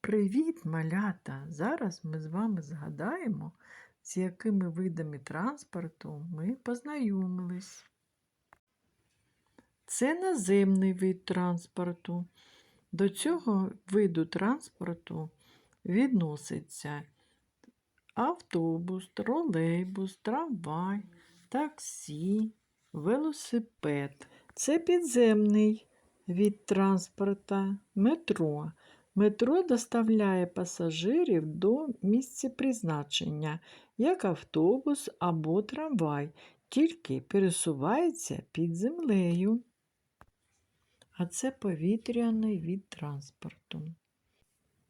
Привіт, малята! Зараз ми з вами згадаємо, з якими видами транспорту ми познайомились. Це наземний вид транспорту. До цього виду транспорту відноситься автобус, тролейбус, трамвай, таксі, велосипед. Це підземний від транспорта, метро. Метро доставляє пасажирів до місця призначення, як автобус або трамвай, тільки пересувається під землею. А це повітряний від транспорту.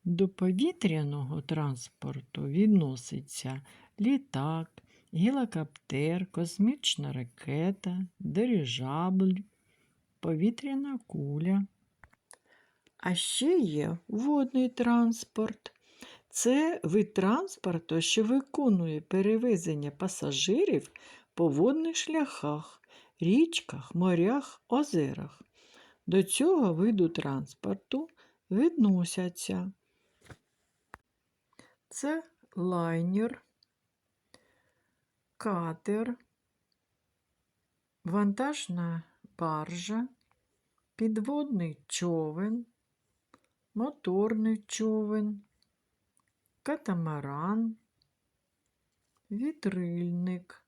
До повітряного транспорту відноситься літак, гелікоптер, космічна ракета, дирижабль, повітряна куля. А ще є водний транспорт. Це вид транспорту, що виконує перевезення пасажирів по водних шляхах, річках, морях, озерах. До цього виду транспорту відносяться. Це лайнер, катер, вантажна баржа, підводний човен, моторний човен, катамаран, вітрильник.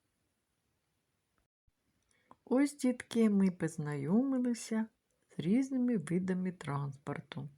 Ось, дітки, ми познайомилися з різними видами транспорту.